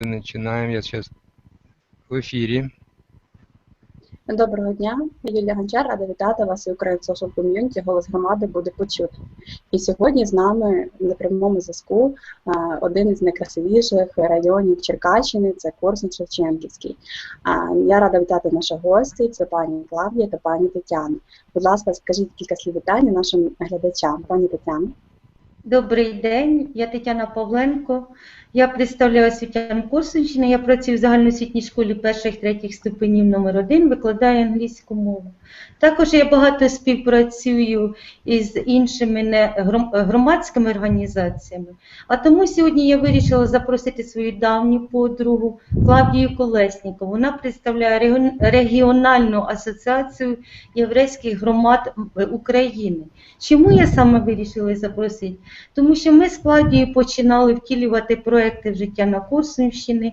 Начинаем. Я сейчас в эфире. Доброго дня, Юлія Гончар, рада вітати вас і Україн Social Community голос громади буде почути. І сьогодні з нами на прямому зв'язку один із найкрасивіших районів Черкащини це Корсун Шевченківський. Я рада вітати наших гостей, це пані Клавдія та пані Тетяна. Будь ласка, скажіть кілька слів вітання нашим глядачам. Пані Тетяна. Добрий день, я Тетяна Павленко. Я представляю освітян Корсунщини. Я працюю в загальноосвітній школі перших третіх ступенів номер 1 викладаю англійську мову. Також я багато співпрацюю із іншими громадськими організаціями. А тому сьогодні я вирішила запросити свою давню подругу Клавдію Колеснікову. Вона представляє регіон- регіональну асоціацію єврейських громад України. Чому я саме вирішила запросити? Тому що ми з Клавдією починали втілювати проекти життя на Корсунщині.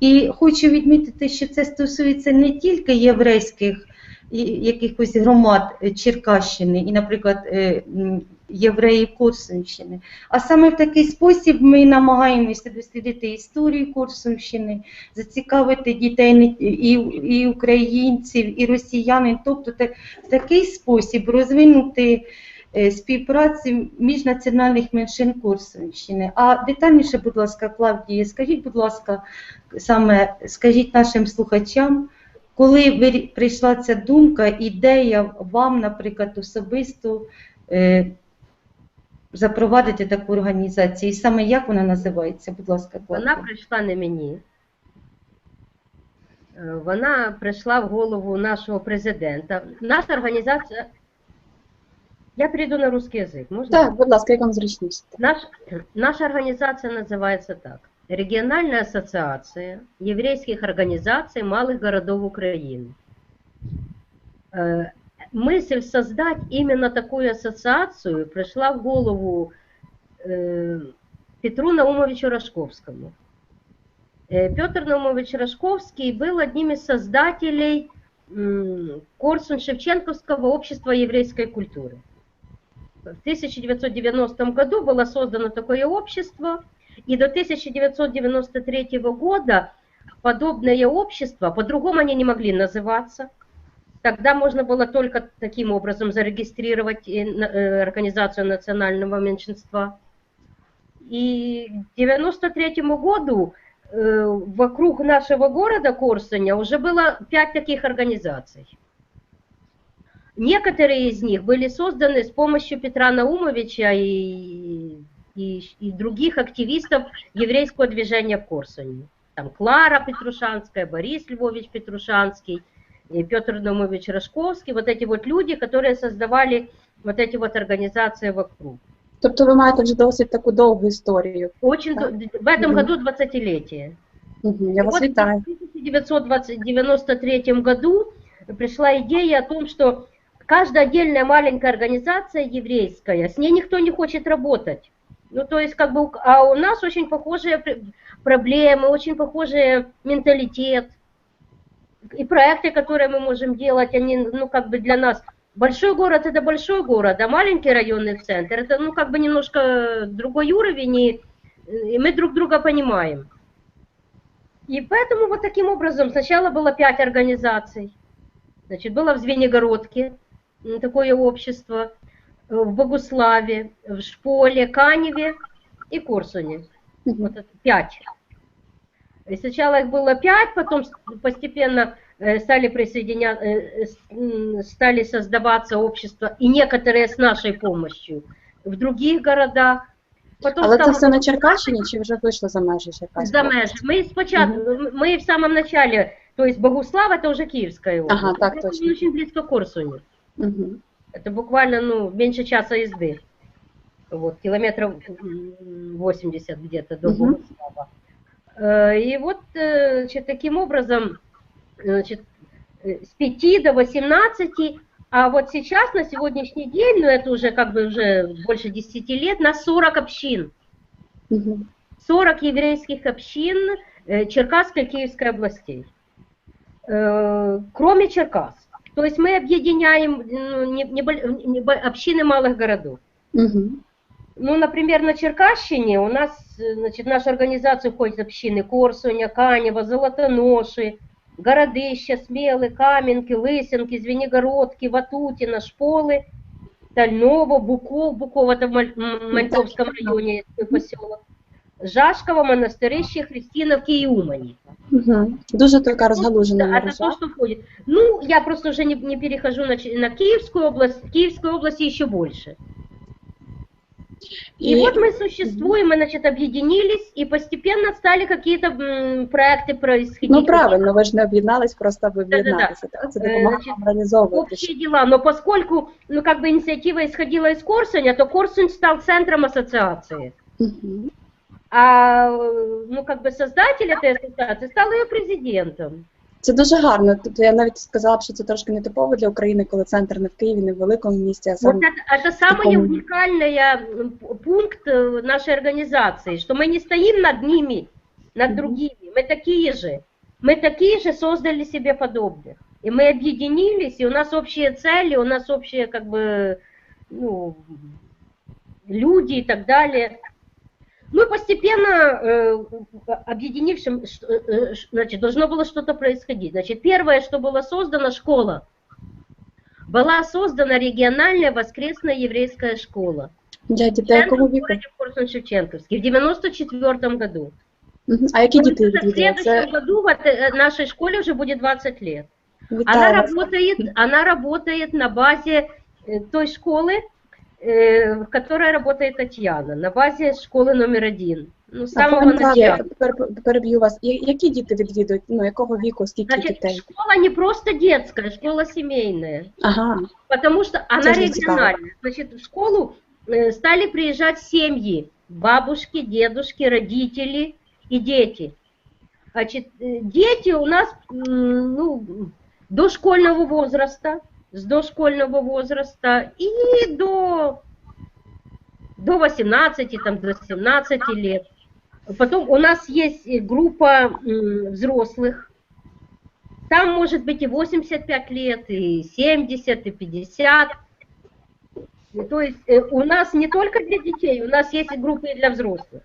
І хочу відмітити, що це стосується не тільки єврейських якихось громад Черкащини і, наприклад, е, євреїв Корсунщини. А саме в такий спосіб ми намагаємося дослідити історію Корсунщини, зацікавити дітей і, і українців, і росіянин, тобто в такий спосіб розвинути е, співпрацю міжнаціональних меншин Корсунщини. А детальніше, будь ласка, Клавдія, скажіть, будь ласка, саме скажіть нашим слухачам, коли вирі- прийшла ця думка, ідея вам, наприклад, особисто е, запровадити таку організацію, і саме як вона називається, будь ласка, Клавдія. Вона прийшла не мені. Е, Вона прийшла в голову нашого президента. Наша організація. Я перейду на русский язык. Можно? Так, будь ласка, як вам зручніше? Наш, наша организация называется так. Региональная ассоциация еврейских организаций малых городов Украины. Э, Мысль создать именно такую ассоциацию пришла в голову э, Петру Наумовичу Рожковскому. Э, Петр Наумович Рожковский был одним из создателей Корсун-Шевченковского общества еврейской культуры. В 1990 году было создано такое общество, и до 1993 года подобное общество, по-другому они не могли называться, тогда можно было только таким образом зарегистрировать э, э, организацию национального меньшинства. И к 1993 году э, вокруг нашего города Корсуня уже было пять таких организаций. Некоторые из них были созданы с помощью Петра Наумовича и, и, и других активистов еврейского движения в Корсуне. Там Клара Петрушанская, Борис Львович Петрушанский, и Петр Наумович Рожковский. Вот эти вот люди, которые создавали вот эти вот организации вокруг. Тобто ви маєте вже досить таку довгу історію. Очень, Так. д- в этом Мгм. году 20-летие. Мгм, Я вас Вот вітаю. В 1993 году пришла идея о том, что каждая отдельная маленькая организация еврейская, с ней никто не хочет работать. Ну, то есть, как бы, а у нас очень похожие пр- проблемы, очень похожий менталитет. И проекты, которые мы можем делать, они, ну, как бы для нас... Большой город – это большой город, а маленький районный центр – это, ну, как бы немножко другой уровень, и, и мы друг друга понимаем. И поэтому вот таким образом сначала было пять организаций. Значит, было в Звенигородке такое общество, э, в Богуславе, в Шполе, Каневе и Корсуне. Вот это пять. И сначала их было пять, потом постепенно э, стали присоединяться, стали создаваться общества, и некоторые с нашей помощью в других городах. Потом Але це стало- все на Черкащині чи вже вийшло за межі Черкащини? за межи. Мы спочатку, мы в самом начале, то есть Богуслав это уже Киевская область. Ага, так точно. очень близко к Корсуне. Мгм. Это буквально ну, меньше часа езды. Вот, километров м, 80 где-то до Мгм. Богуслава. Э, И вот э, значит, таким образом значит, э, с 5 до 18, а вот сейчас, на сегодняшний день, ну это уже как бы уже больше 10 лет, на 40 общин. Мгм. 40 еврейских общин Черкасской и Киевской областей, кроме Черкас. То есть мы объединяем ну, не- небо- небо- общины малых городов. Мгм. ну, например, на Черкащине у нас, э, значит, в нашу организацию входят общины Корсуня, Канева, Золотоноши, Городища, Смелы, Каменки, Лысенки, Звенигородки, Ватутина, Шполы, Тальново, Буков, Буков это в Маль- М- Мальцовском районе поселок, Жашково, Монастырище, Христиновки и Умани. Угу. Дуже така розгалужена Да, это мережа. то, что входит. Ну, я просто уже не, не перехожу на, Ч- на Киевскую область. В Киевской области еще больше. И, И- вот мы существуем, мы, значит, объединились и постепенно стали какие-то м, проекты происходить. Ну правильно, ви ж не об'єднались, просто ви Да-да-да. об'єдналися. Так? Це Е, допомагає значить, вам реалізовувати. Общие дела. Но поскольку, ну, как бы инициатива исходила из Корсуня, то Корсунь стал центром ассоциации. Мгм. А, э, ну, как бы создатель этой ассоциации стал ее президентом. Це дуже гарно. Тобто я навіть сказала б, що це трошки не типово для України, коли центр не в Києві, не в великому місті, а Вот саме это, это самый таком- уникальный м, п- пункт э, нашей организации, что мы не стоим над ними, над Мгм. другими, мы такие же. Мы такие же создали себе подобных. И мы объединились, и у нас общие цели, у нас общие как бы ну, люди и так далее. Ну и постепенно, э, объединившим, ш- э, э, ш- значит, должно было что-то происходить. Значит, первое, что было создано, школа. Была создана региональная воскресная еврейская школа. для дітей Центр якого в віку? городе Корсунь-Шевченковске в 94 году. Мгм. А які Вот діти в відвідують? Це следующем году в этой- нашей школе уже будет 20 лет. Она вітаю вас. работает, она работает на базе э, той школы, э, в которой работает Татьяна, на базе школы номер один. Ну, с А самого пам'ятаєте, начала. пер- переб'ю вас. Я- Які діти відвідують? Ну, якого віку, скільки Значит, дітей? школа не просто детская, школа семейная. Ага. Потому что она Тоже цікаво. региональная. Значит, в школу э, стали приезжать семьи, бабушки, дедушки, родители и дети. Значит, э, дети у нас м, ну, дошкольного возраста, с дошкольного возраста и до, до 18, там, до 17 лет. Потом у нас есть группа взрослых, там может быть и 85 лет, и 70, и 50. То есть э, у нас не только для детей, у нас есть и группы для взрослых.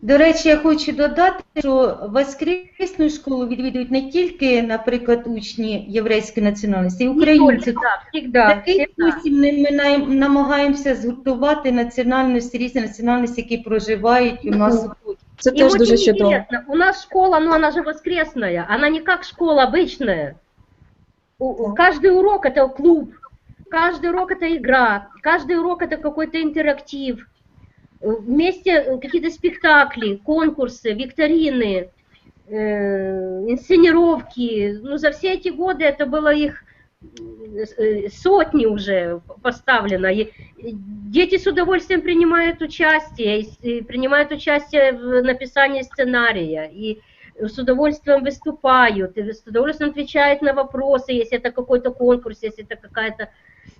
До речі, я хочу додати, що воскресну школу відвідують не тільки, наприклад, учні єврейської національності, і Не українці. только, да, всегда. Такий всегда. спосіб ми ми най- намагаємося згуртувати національності, різні національності, які проживають у нас тут. Це И теж дуже очень чудово. интересно, у нас школа, ну она же воскресная, она не как школа обычная. У- у- Каждый урок это клуб, каждый урок это игра, каждый урок это какой-то интерактив. Э, Вместе э, какие-то спектакли, конкурсы, викторины, э, инсценировки. Ну, за все эти годы это было их э, сотни уже поставлено. И дети с удовольствием принимают участие, и принимают участие в написании сценария, и с удовольствием выступают, и с удовольствием отвечают на вопросы, если это какой-то конкурс, если это какая-то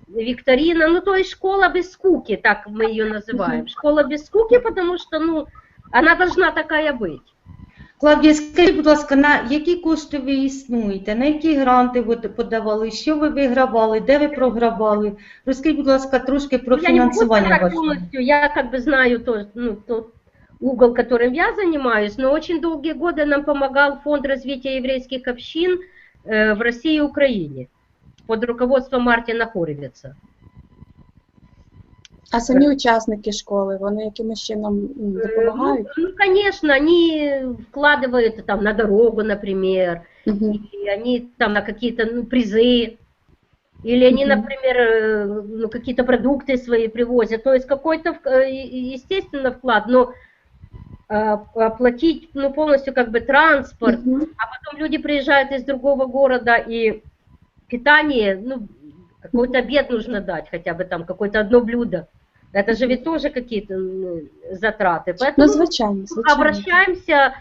викторина. Ну, то есть школа без скуки, так мы ее называем. Школа без скуки, потому что, ну, она должна такая быть. Клавдія, скажіть, будь ласка, на які кошти ви існуєте, на які гранти ви подавали, що ви вигравали, де ви програвали? Розкажіть, будь ласка, трошки про Ну, я не могу фінансування сказать ваше. полностью, я как бы знаю то, ну, тот угол, которым я занимаюсь, но очень долгие годы нам помогал Фонд развития еврейских общин э, в России и Украине Под руководством Мартина Хоровица. А самі учасники школи, вони якимось чином м, допомагають? Ну, ну, конечно, они вкладывают там на дорогу, например, Мгм. и они там на какие-то ну, призы, или они, Мгм. например, э, ну, какие-то продукты свои привозят. То есть какой-то, э, естественно, вклад, но э, оплатить ну, полностью как бы транспорт, Мгм. а потом люди приезжают из другого города, и питание, ну, какой-то обед нужно дать, хотя бы там какое-то одно блюдо. Это же ведь тоже какие-то ну, затраты. Поэтому Ну, звичайно, звичайно. обращаемся,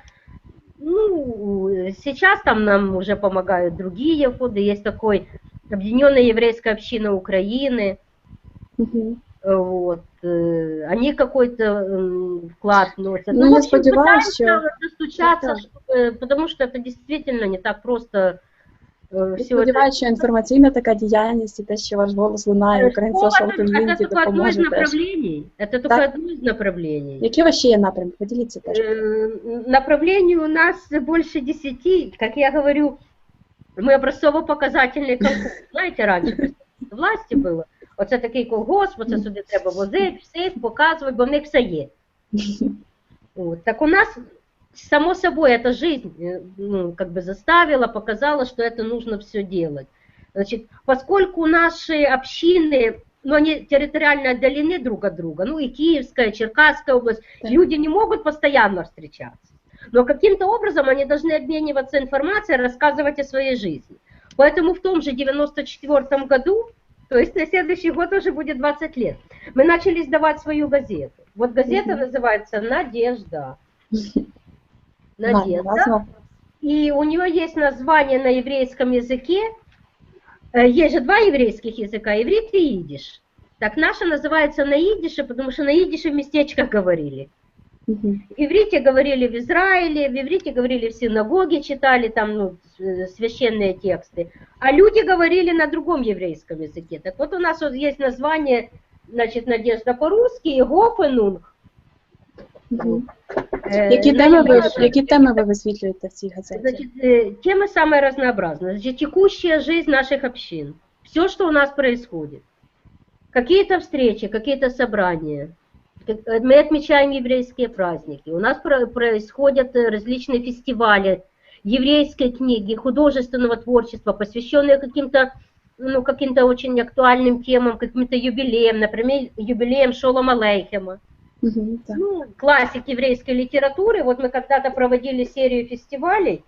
ну, сейчас там нам уже помогают другие фонды, есть такой Объединенная еврейская община Украины, Мгм. вот, э, они какой-то вклад вносят. Ну, я общем, сподіваюсь, пытаемся що- достучаться, чтобы- потому что это действительно не так просто Я сподіваюся, що інформаційна така діяльність і те, що ваш голос лунає в Э, Ukraine школа Social это- это Community только одно из допоможе теж. направлений. Это только Так. одно из направлений. Які у вас ще є напрямки? Поділіться теж. Э, Направлений у нас больше десяти. Как я говорю, мы образцово-показательный колхоз. Знаете, раньше при власті було. Оце такий колгосп, оце сюди треба возити, все показувати, бо в них все є. Вот. Так у нас, само собой, эта жизнь э, ну, как бы заставила, показала, что это нужно все делать. Значит, поскольку наши общины, ну, они территориально отдалены друг от друга, ну, и Киевская, и Черкасская область, Так. люди не могут постоянно встречаться. Но каким-то образом они должны обмениваться информацией, рассказывать о своей жизни. Поэтому в том же 94 году, то есть на следующий год уже будет 20 лет, мы начали сдавать свою газету. Вот газета называется «Надежда». Надежда. И у нее есть название на еврейском языке. Э, Есть же два еврейских языка, иврит и идиш. Так наша называется на идише, потому что на идише в местечках говорили. В иврите говорили в Израиле, в иврите говорили в синагоге, читали там ну, э, священные тексты. А люди говорили на другом еврейском языке. Так вот у нас вот есть название, значит, Надежда по-русски, Гофенунг. Э, Які на теми ви еврейском. які теми ви висвітлюєте в цій газеті? Значит, э, темы самые разнообразные. Значит, текущая жизнь наших общин. Все, что у нас происходит. Какие-то встречи, какие-то собрания. Как- э, Мы отмечаем еврейские праздники. У нас про- происходят э, различные фестивали еврейской книги, художественного творчества, посвященные каким-то ну, каким-то очень актуальным темам, каким-то юбилеям, например, юбилеем Шолома Лейхема. Так. Ну, классик еврейской литературы. Вот мы когда-то проводили серию фестивалей.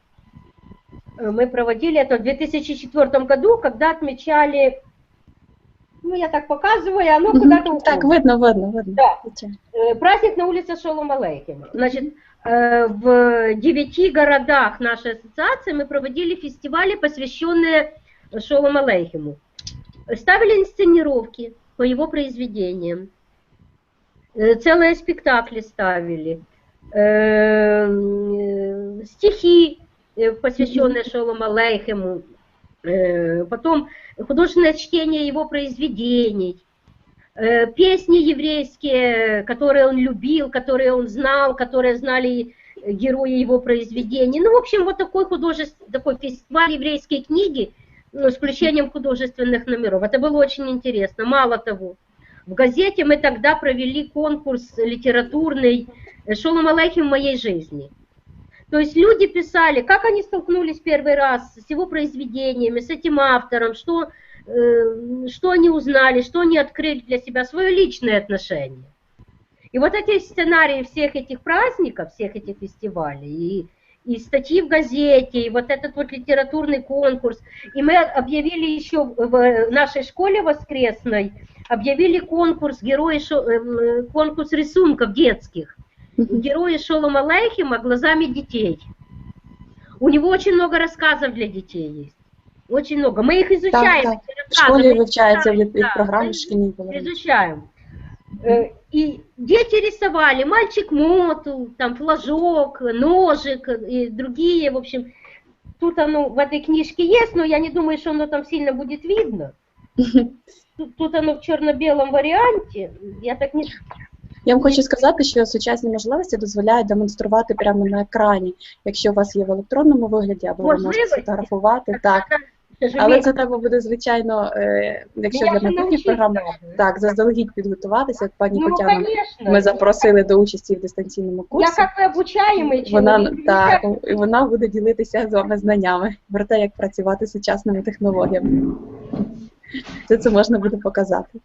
Э, Мы проводили это в 2004 году, когда отмечали, ну, я так показываю, оно Мгм. куда-то уходит. Так, видно, видно, видно. Да. Э, Праздник на улице Шолома Лейхема. Значит, э, в девяти городах нашей ассоциации мы проводили фестивали, посвященные Шолома Лейхему. Ставили инсценировки по его произведениям. Целые спектакли ставили. Стихи, посвященные Шолома Лейхему. Э, Потом художественное чтение его произведений песни еврейские, которые он любил, которые он знал, которые знали герои его произведений. Ну, в общем, вот такой художественный, такой фестиваль еврейской книги ну, с включением художественных номеров. Это было очень интересно. Мало того, в газете мы тогда провели конкурс литературный э, «Шолом Алейхим в моей жизни». То есть люди писали, как они столкнулись первый раз с его произведениями, с этим автором, что, э, что они узнали, что они открыли для себя, свое личное отношение. И вот эти сценарии всех этих праздников, всех этих фестивалей, и, и статьи в газете, и вот этот вот литературный конкурс, и мы объявили еще в нашей школе воскресной, объявили конкурс, герои, Шо- эм, конкурс рисунков детских Мгм. герои Шолома Лейхема глазами детей. У него очень много рассказов для детей есть. Очень много. Мы их изучаем. так. эти В школі рассказы, мы вивчається в, лі- в да, програмі мы шкільній були. изучаем. Э, И дети рисовали, мальчик моту, там флажок, ножик и другие, в общем. Тут оно в этой книжке есть, но я не думаю, что оно там сильно будет видно. Тут, тут оно в черно-белом варианте. Я так не Я вам хочу сказати, що сучасні можливості дозволяють демонструвати прямо на екрані, якщо у вас є в електронному вигляді, або ви можете Можливості? сфотографувати. Так, к але це треба буде звичайно, е, якщо для же нативних програм, так заздалегідь підготуватися. От Пані Ну, конечно. ми запросили до участі в дистанційному Я курсі. как бы обучаемый Вона так, і вона буде ділитися з вами знаннями про те, як працювати з сучасними технологіями. Це це можна буде показати.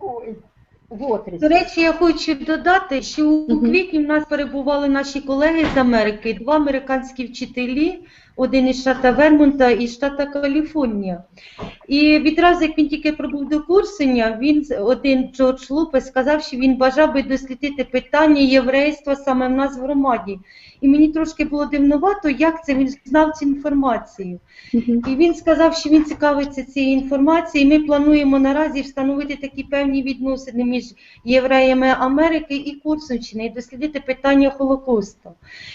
Ой, До речі, я хочу додати, що у квітні в нас перебували наші колеги з Америки, два американські вчителі, один із штата Вермонта і штата Каліфорнія. І відразу, як він тільки прибув до курсення, він один Джордж Лупес сказав, що він бажав би дослідити питання єврейства саме в нас в громаді. І мені трошки було дивновато, як це він знав цю інформацію. І він сказав, що він цікавиться цією інформацією. Ми плануємо наразі встановити такі певні відносини між євреями Америки і Курсунщини і дослідити питання Холокосту.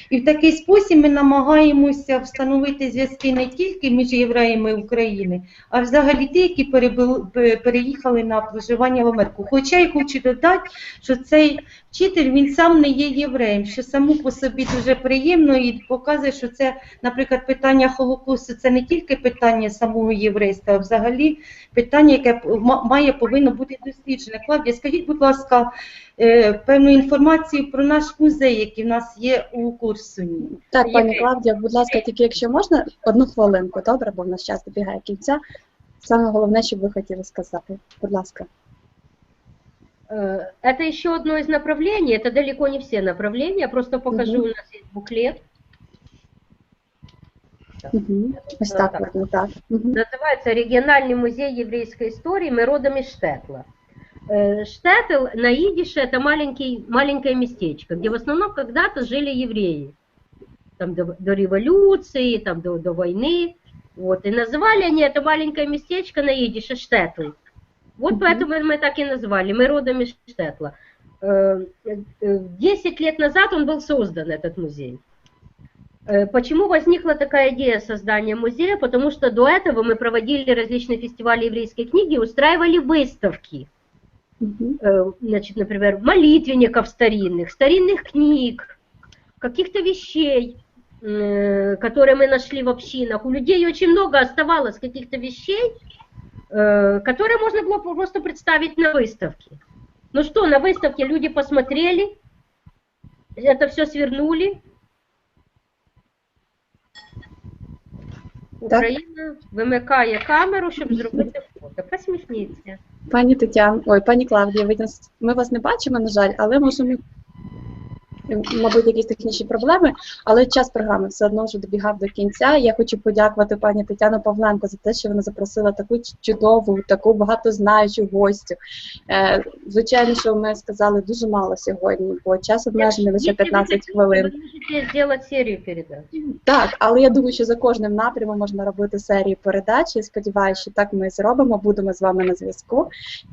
І в такий спосіб ми намагаємося встановити зв'язки не тільки між євреями України, а взагалі ті, які переїхали на проживання в Америку. Хоча я хочу додати, що цей вчитель він сам не є євреєм, що само по собі дуже приємно і показує, що це, наприклад, питання Холокосту це не тільки питання самого єврейства, а взагалі питання, яке має повинно бути досліджене. Клавдія, скажіть, будь ласка, е, певну інформацію про наш музей, який в нас є у Курсуні. Так, пані. Клавдія, будь ласка, тільки якщо можна, одну хвилинку, добре, бо в нас час добігає кінця. Саме головне, що ви хотіли сказати. Будь ласка. Э, Это еще одно из направлений, это далеко не все направления, просто покажу, Мгм. у нас есть буклет, Угу. Ось так, так. видно, так. Угу. называется «Региональный музей еврейской истории. Мы родом из Штетла». Э, Штетл на идише это маленький, маленькое местечко, где в основном когда-то жили евреи. Там до, до революции, там до, до войны. Вот. И называли они это маленькое местечко на идише Штетл. Вот поэтому мы так и назвали. Мы родом из Штетла. Э, э, 10 лет назад он был создан, этот музей. Э, Почему возникла такая идея создания музея? Потому что до этого мы проводили различные фестивали еврейской книги, устраивали выставки. Угу. Э, Значит, например, молитвенников старинных, старинных книг, каких-то вещей, э, которые мы нашли в общинах. У людей очень много оставалось каких-то вещей, э, которые можно было просто представить на выставке. Ну что, на выставке люди посмотрели, это все свернули, Так. Україна вимикає камеру, щоб зробити фото. Посміхніться. Пані Тетяно, ой, пані Клавдія, ви нас, ми вас не бачимо, на жаль, але можемо, мабуть, якісь технічні проблеми, але час програми все одно вже добігав до кінця. Я хочу подякувати пані Тетяну Павленко за те, що вона запросила таку чудову, таку багатознаючу гостю. Е, звичайно, що ми сказали дуже мало сьогодні, бо час обмежений лише 15 хвилин. Зробити серію передач. Так, але я думаю, що за кожним напрямом можна робити серії передач. Я сподіваюся, що так ми зробимо. Будемо з вами на зв'язку.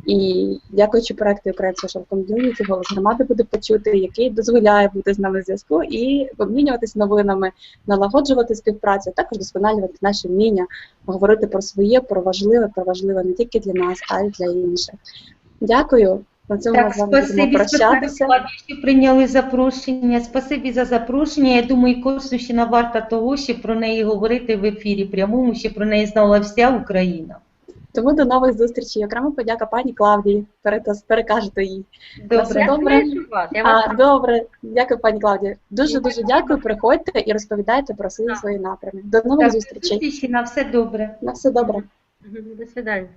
І дякуючи проекту Українського Community, голос громади буде почути, який дозволяє бути з нами на зв'язку і обмінюватися новинами, налагоджувати співпрацю, а також досконалювати наші вміння, говорити про своє, про важливе, про важливе не тільки для нас, а й для інших. Дякую. На цьому Так, спасибі, прощатися. спасибі, що прийняли запрошення. Спасибі за запрошення. Я думаю, Корсунщина варта того, щоб про неї говорити в ефірі прямому, щоб про неї знала вся Україна. Тому до нових зустрічей. Окрема подяка пані Клавдії. Перекажете їй. Добре. Добре. А, добре, дякую, пані Клавдія. Дуже дуже дякую. Приходьте і розповідайте про свої свої напрями. До нових Так, зустрічей. на все добре. На все добре. До свидания.